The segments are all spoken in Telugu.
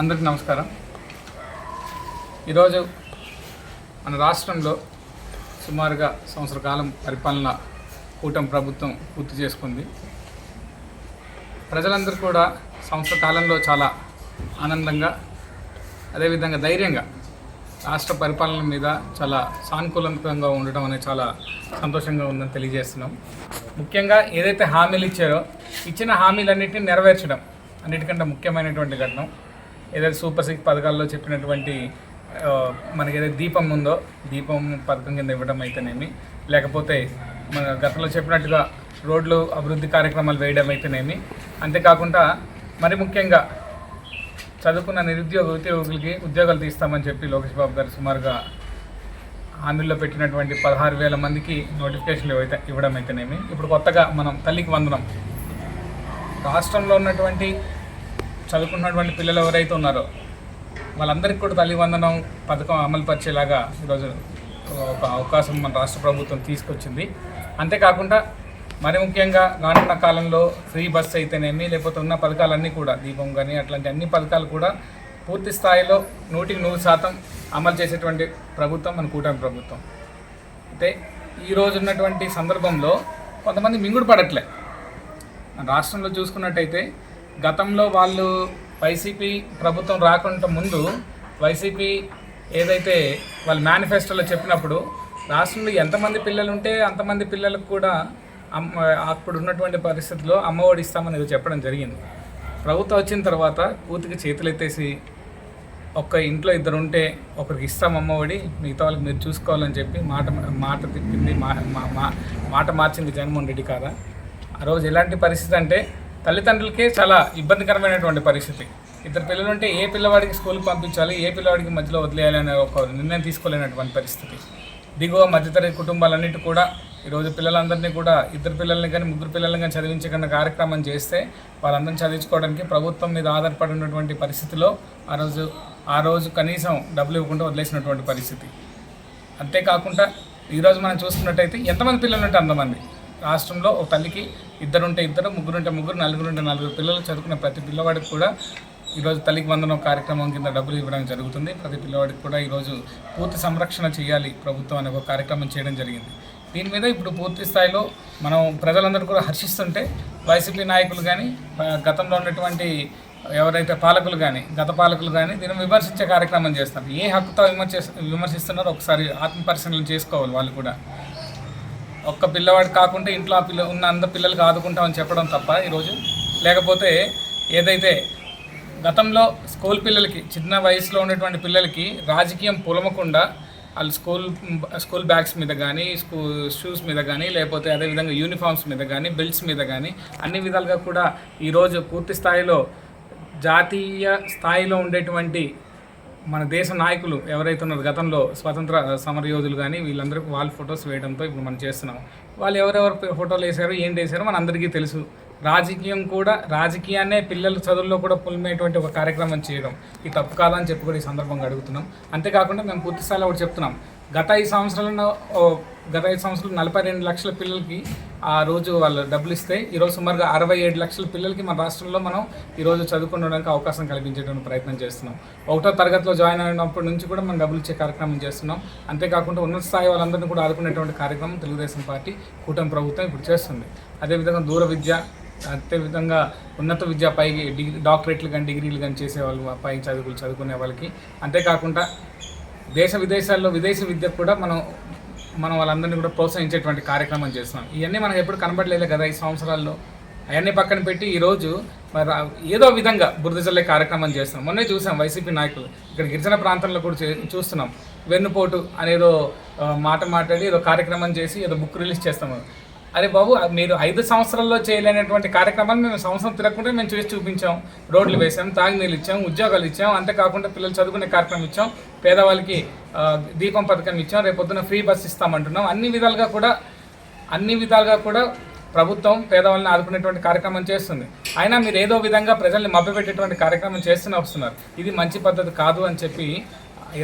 అందరికీ నమస్కారం. ఈరోజు మన రాష్ట్రంలో సుమారుగా సంవత్సర కాలం పరిపాలన కూటమి ప్రభుత్వం పూర్తి చేసుకుంది. ప్రజలందరూ కూడా సంవత్సర కాలంలో చాలా ఆనందంగా అదేవిధంగా ధైర్యంగా రాష్ట్ర పరిపాలన మీద చాలా సానుకూలంగా ఉండడం అనేది చాలా సంతోషంగా ఉందని తెలియజేస్తున్నాం. ముఖ్యంగా ఏదైతే హామీలు ఇచ్చారో ఇచ్చిన హామీలన్నింటినీ నెరవేర్చడం అన్నిటికంటే ముఖ్యమైనటువంటి ఘటన ఏదైతే సూపర్ సిక్స్ పథకాల్లో చెప్పినటువంటి మనకి ఏదైతే దీపం ఉందో దీపం పథకం కింద ఇవ్వడం అయితేనేమి లేకపోతే మన గతంలో చెప్పినట్టుగా రోడ్లు అభివృద్ధి కార్యక్రమాలు వేయడం అయితేనేమి అంతేకాకుండా మరి ముఖ్యంగా చదువుకున్న నిరుద్యోగ ఉద్యోగులకి ఉద్యోగాలు తీస్తామని చెప్పి లోకేష్ బాబు గారు సుమారుగా హామీల్లో పెట్టినటువంటి పదహారు వేల మందికి నోటిఫికేషన్లు అయితే ఇవ్వడం అయితేనేమి. ఇప్పుడు కొత్తగా మనం తల్లికి వందనం. రాష్ట్రంలో ఉన్నటువంటి చదువుకున్నటువంటి పిల్లలు ఎవరైతే ఉన్నారో వాళ్ళందరికీ కూడా తల్లి వందనం పథకం అమలు పరిచేలాగా ఈరోజు ఒక అవకాశం మన రాష్ట్ర ప్రభుత్వం తీసుకొచ్చింది. అంతేకాకుండా మరి ముఖ్యంగా రానున్న కాలంలో ఫ్రీ బస్ అయితేనేమి లేకపోతే ఉన్న పథకాలన్నీ కూడా దీపం కానీ అట్లాంటి అన్ని పథకాలు కూడా పూర్తి స్థాయిలో నూటికి నూరు శాతం అమలు చేసేటువంటి ప్రభుత్వం మన కూటమి ప్రభుత్వం. అయితే ఈరోజు ఉన్నటువంటి సందర్భంలో కొంతమంది మింగుడు పడట్లే. మన రాష్ట్రంలో చూసుకున్నట్టయితే గతంలో వాళ్ళు వైసీపీ ప్రభుత్వం రాకుండా ముందు వైసీపీ ఏదైతే వాళ్ళ మేనిఫెస్టోలో చెప్పినప్పుడు రాష్ట్రంలో ఎంతమంది పిల్లలు ఉంటే అంతమంది పిల్లలకు కూడా అమ్మ అప్పుడు ఉన్నటువంటి పరిస్థితుల్లో అమ్మఒడి ఇస్తామని చెప్పడం జరిగింది. ప్రభుత్వం వచ్చిన తర్వాత పూర్తిగా చేతులు ఎత్తేసి ఒక్క ఇంట్లో ఇద్దరు ఉంటే ఒకరికి ఇస్తాం అమ్మఒడి మిగతా వాళ్ళకి మీరు చూసుకోవాలని చెప్పి మాట మాట తిప్పింది మా మా- మా- మాట మార్చింది జగన్మోహన్ రెడ్డి కాదా? ఆ రోజు ఎలాంటి పరిస్థితి అంటే తల్లిదండ్రులకే చాలా ఇబ్బందికరమైనటువంటి పరిస్థితి. ఇద్దరు పిల్లలు ఉంటే ఏ పిల్లవాడికి స్కూల్కి పంపించాలి ఏ పిల్లవాడికి మధ్యలో వదిలేయాలి అనే ఒక నిర్ణయం తీసుకోలేనటువంటి పరిస్థితి. దిగువ మధ్యతరగతి కుటుంబాలన్నిటి కూడా ఈరోజు పిల్లలందరినీ కూడా ఇద్దరు పిల్లల్ని కానీ ముగ్గురు పిల్లల్ని కానీ చదివించే కన్నా కార్యక్రమం చేస్తే వాళ్ళందరినీ చదివించుకోవడానికి ప్రభుత్వం మీద ఆధారపడి ఉన్నటువంటి పరిస్థితిలో ఆ రోజు ఆ రోజు కనీసం డబ్బులు ఇవ్వకుండా వదిలేసినటువంటి పరిస్థితి. అంతేకాకుండా ఈరోజు మనం చూసుకున్నట్టయితే ఎంతమంది పిల్లలు ఉంటే అంతమంది. రాష్ట్రంలో ఒక తల్లికి ఇద్దరు ఉంటే ఇద్దరు ముగ్గురు ఉంటే ముగ్గురు నలుగురు ఉంటే నలుగురు పిల్లలు చదువుకున్న ప్రతి పిల్లవాడికి కూడా ఈరోజు తల్లికి వందనం కార్యక్రమం కింద డబ్బులు ఇవ్వడం జరుగుతుంది. ప్రతి పిల్లవాడికి కూడా ఈరోజు పూర్తి సంరక్షణ చేయాలి ప్రభుత్వం అనే ఒక కార్యక్రమం చేయడం జరిగింది. దీని మీద ఇప్పుడు పూర్తి స్థాయిలో మనం ప్రజలందరూ కూడా హర్షిస్తుంటే వైసీపీ నాయకులు కానీ గతంలో ఉన్నటువంటి ఎవరైతే పాలకులు కానీ గత పాలకులు కానీ దీన్ని విమర్శించే కార్యక్రమం చేస్తారు. ఏ హక్కుతో విమర్శ విమర్శిస్తున్నారో ఒకసారి ఆత్మపరిశీలన చేసుకోవాలి వాళ్ళు కూడా. ఒక్క పిల్లవాడు కాకుండా ఇంట్లో ఆ పిల్ల ఉన్న అందరు పిల్లలకి ఆదుకుంటామని చెప్పడం తప్ప ఈరోజు. లేకపోతే ఏదైతే గతంలో స్కూల్ పిల్లలకి చిన్న వయసులో ఉన్నటువంటి పిల్లలకి రాజకీయం పొలమకుండా వాళ్ళు స్కూల్ స్కూల్ బ్యాగ్స్ మీద కానీ స్కూల్ షూస్ మీద కానీ లేకపోతే అదేవిధంగా యూనిఫామ్స్ మీద కానీ బెల్ట్స్ మీద కానీ అన్ని విధాలుగా కూడా ఈరోజు పూర్తి స్థాయిలో జాతీయ స్థాయిలో ఉండేటువంటి మన దేశ నాయకులు ఎవరైతే ఉన్నారో గతంలో స్వతంత్ర సమరయోధులు కానీ వీళ్ళందరూ వాళ్ళ ఫొటోస్ వేయడంతో ఇప్పుడు మనం చేస్తున్నాం. వాళ్ళు ఎవరెవరు ఫోటోలు వేశారో ఏంటి వేశారో మన అందరికీ తెలుసు. రాజకీయం కూడా రాజకీయాన్నే పిల్లల చదువుల్లో కూడా పులిమేటువంటి ఒక కార్యక్రమం చేయడం ఇది తప్పు కాదని చెప్పి కూడా ఈ సందర్భంగా అడుగుతున్నాం. అంతేకాకుండా మేము పూర్తిస్థాయిలో ఒకటి చెప్తున్నాం. గత ఐదు సంవత్సరాలను గత ఐదు సంవత్సరాలు నలభై రెండు లక్షల పిల్లలకి ఆ రోజు వాళ్ళు డబ్బులు ఇస్తే ఈరోజు సుమారుగా అరవై ఏడు లక్షల పిల్లలకి మన రాష్ట్రంలో మనం ఈరోజు చదువుకోవడానికి అవకాశం కల్పించేటువంటి ప్రయత్నం చేస్తున్నాం. ఒకటో తరగతిలో జాయిన్ అయినప్పటి నుంచి కూడా మనం డబ్బులు ఇచ్చే కార్యక్రమం చేస్తున్నాం. అంతేకాకుండా ఉన్నత స్థాయి వాళ్ళందరినీ కూడా ఆదుకునేటువంటి కార్యక్రమం తెలుగుదేశం పార్టీ కూటమి ప్రభుత్వం ఇప్పుడు చేస్తుంది. అదేవిధంగా దూర విద్య అదేవిధంగా ఉన్నత విద్య పైకి డిగ్రీ డాక్టరేట్లు కానీ డిగ్రీలు కానీ చేసే వాళ్ళు పై చదువులు చదువుకునే వాళ్ళకి. అంతేకాకుండా దేశ విదేశాల్లో విదేశీ విద్యకు కూడా మనం మనం వాళ్ళందరినీ కూడా ప్రోత్సహించేటువంటి కార్యక్రమం చేస్తున్నాం. ఇవన్నీ మనకు ఎప్పుడు కనబడలేదు కదా ఈ సంవత్సరాల్లో. అవన్నీ పక్కన పెట్టి ఈరోజు మరి ఏదో విధంగా బురద జల్లే కార్యక్రమం చేస్తున్నాం. మొన్నే చూసాం వైసీపీ నాయకులు. ఇక్కడ గిరిజన ప్రాంతంలో కూడా చే- చూస్తున్నాం. వెన్నుపోటు అనేదో మాట మాట్లాడి ఏదో కార్యక్రమం చేసి ఏదో బుక్ రిలీజ్ చేస్తాము. అరే బాబు మీరు ఐదు సంవత్సరాల్లో చేయలేనటువంటి కార్యక్రమాలు మేము సంవత్సరం తిరగకుండా మేము చేసి చూపించాం. రోడ్లు వేసాం తాగునీళ్ళు ఇచ్చాం ఉద్యోగాలు ఇచ్చాం అంతేకాకుండా పిల్లలు చదువుకునే కార్యక్రమం ఇచ్చాం పేదవాళ్ళకి దీపం పథకం ఇచ్చాం రేపు పొద్దున ఫ్రీ బస్ ఇస్తామంటున్నాం. అన్ని విధాలుగా కూడా అన్ని విధాలుగా కూడా ప్రభుత్వం పేదవాళ్ళని ఆదుకునేటువంటి కార్యక్రమం చేస్తుంది. అయినా మీరు ఏదో విధంగా ప్రజల్ని మభ్యపెట్టేటువంటి కార్యక్రమం చేస్తూనే వస్తున్నారు. ఇది మంచి పద్ధతి కాదు అని చెప్పి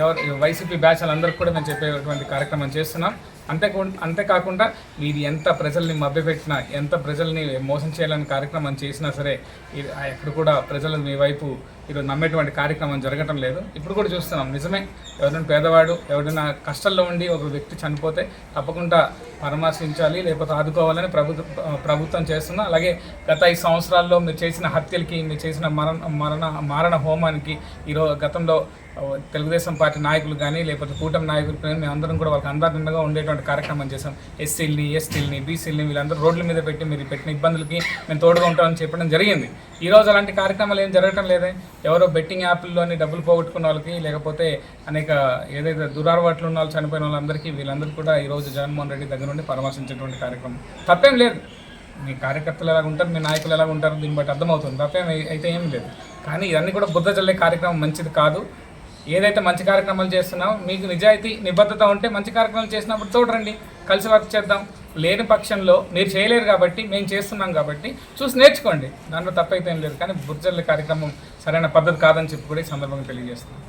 ఎవరు వైసీపీ బ్యాచ్ అందరికీ కూడా మేము చెప్పేటువంటి కార్యక్రమం చేస్తున్నాం. అంతే అంతేకాకుండా మీరు ఎంత ప్రజల్ని మభ్యపెట్టినా ఎంత ప్రజల్ని మోసం చేయాలని కార్యక్రమం చేసినా సరే ఇది ఎక్కడ కూడా ప్రజలు మీ వైపు ఈరోజు నమ్మేటువంటి కార్యక్రమం జరగటం లేదు. ఇప్పుడు కూడా చూస్తున్నాం. నిజమే ఎవరైనా పేదవాడు ఎవరైనా కష్టంలో ఉండి ఒక వ్యక్తి చనిపోతే తప్పకుండా పరామర్శించాలి లేకపోతే ఆదుకోవాలని ప్రభుత్వం ప్రభుత్వం చేస్తున్నా. అలాగే గత ఐదు సంవత్సరాల్లో మీరు చేసిన హత్యలకి మీరు చేసిన మరణ మరణ మారణ హోమానికి ఈరోజు గతంలో తెలుగుదేశం పార్టీ నాయకులు కానీ లేకపోతే కూటమి నాయకులు కానీ మేమందరం కూడా వాళ్ళకి అందాదండగా ఉండేటువంటి కార్యక్రమం చేశాం. ఎస్సీలని ఎస్టీలని బీసీలని వీళ్ళందరూ రోడ్ల మీద పెట్టి మీరు పెట్టిన ఇబ్బందులకి మేము తోడుగా ఉంటామని చెప్పడం జరిగింది. ఈరోజు అలాంటి కార్యక్రమాలు ఏం జరగటం లేదే. ఎవరో బెట్టింగ్ యాప్ల్లోని డబ్బులు పోగొట్టుకున్న వాళ్ళకి లేకపోతే అనేక ఏదైతే దురార్వాట్లు ఉన్న వాళ్ళు చనిపోయిన వాళ్ళందరికీ వీళ్ళందరూ కూడా ఈ రోజు జగన్మోహన్ రెడ్డి దగ్గర నుండి పరామర్శించేటువంటి కార్యక్రమం. తప్పేం లేదు. మీ కార్యకర్తలు ఎలాగ ఉంటారు మీ నాయకులు ఎలా ఉంటారు దీన్ని బట్టి అర్థమవుతుంది. తప్పేం అయితే ఏం లేదు. కానీ ఇవన్నీ కూడా బుద్ధ చల్లే కార్యక్రమం మంచిది కాదు. ఏదైతే మంచి కార్యక్రమాలు చేస్తున్నామో మీకు నిజాయితీ నిబద్ధత ఉంటే మంచి కార్యక్రమాలు చేసినప్పుడు చూడండి. కలిసి వర్క్ చేద్దాం. లేని పక్షంలో మీరు చేయలేరు కాబట్టి మేము చేస్తున్నాం కాబట్టి చూసి నేర్చుకోండి. దాంట్లో తప్పైతే ఏం లేదు. కానీ బుర్జర్ల కార్యక్రమం సరైన పద్ధతి కాదని చెప్పి కూడా ఈ సందర్భంగా తెలియజేస్తున్నాం.